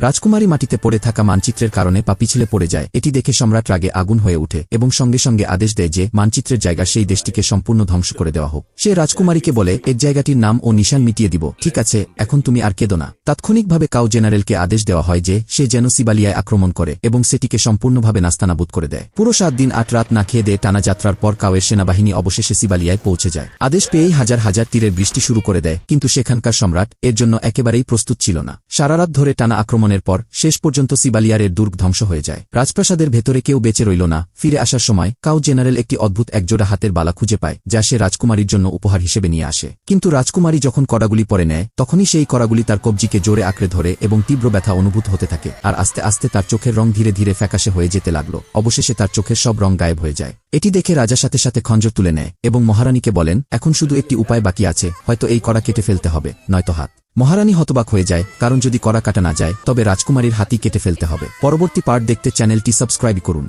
রাজকুমারী মাটিতে পড়ে থাকা মানচিত্রের কারণে পা পিছলে পড়ে যায়। এটি দেখে সম্রাট রাগে আগুন হয়ে ওঠে এবং সঙ্গে সঙ্গে আদেশ দেয় যে মানচিত্রের জায়গা সেই দেশটিকে সম্পূর্ণ ধ্বংস করে দেওয়া হোক। সে রাজকুমারীকে বলে, এর জায়গাটির নাম ও নিশান মিটিয়ে দিব। ঠিক আছে, এখন তুমি আর কেদো না। তাৎক্ষণিকভাবে কাউ জেনারেলকে আদেশ দেওয়া হয় যে সে যেন সিবালিয়ায় আক্রমণ করে এবং সেটিকে সম্পূর্ণভাবে নাস্তানাবুদ করে দেয়। পুরো সাত দিন আট রাত না খেয়ে দিয়ে টানা যাত্রার পর কাউয়ের সেনাবাহিনী অবশেষে সিবালিয়ায় পৌঁছে যায়। আদেশ পেয়েই হাজার হাজার তীরের বৃষ্টি শুরু করে দেয়, কিন্তু সেখানকার সম্রাট এর জন্য একেবারেই প্রস্তুত ছিল না। সারারাত ধরে টানা আক্রমণের পর, শেষ পর্যন্ত সিবালিয়ারের দুর্গ ধ্বংস হয়ে যায়। রাজপ্রাসাদের ভেতরে কেউ বেঁচে রইল না। ফিরে আসার সময়, কাউ জেনারেল একটি অদ্ভুত একজোড়া হাতের বালা খুঁজে পায়, যা সে রাজকুমারীর জন্য উপহার হিসেবে নিয়ে আসে। কিন্তু রাজকুমারী যখন কড়াগুলি পরে নেয়, তখনই সেই কড়াগুলি তার কবজিকে জোরে আঁকড়ে ধরে এবং তীব্র ব্যথা অনুভূত হতে থাকে, আর আস্তে আস্তে তার চোখের রং ধীরে ধীরে ফ্যাকাশে হয়ে যেতে লাগল। অবশেষে তার চোখের সব রং গায়েব হয়ে যায়। এটি দেখে রাজা সাথে সাথে খঞ্জর তুলে নেয় এবং মহারানীকে বলেন, এখন শুধু একটি উপায় বাকি আছে, হয়তো এই কড়া কেটে ফেলতে হবে, নয়তো হাত। মহারানী হতবাক হয়ে যায়, কারণ যদি কড়া কাটা না যায়, তবে রাজকুমারীর হাতি কেটে ফেলতে হবে। পরবর্তী পার্ট দেখতে চ্যানেলটি সাবস্ক্রাইব করুন।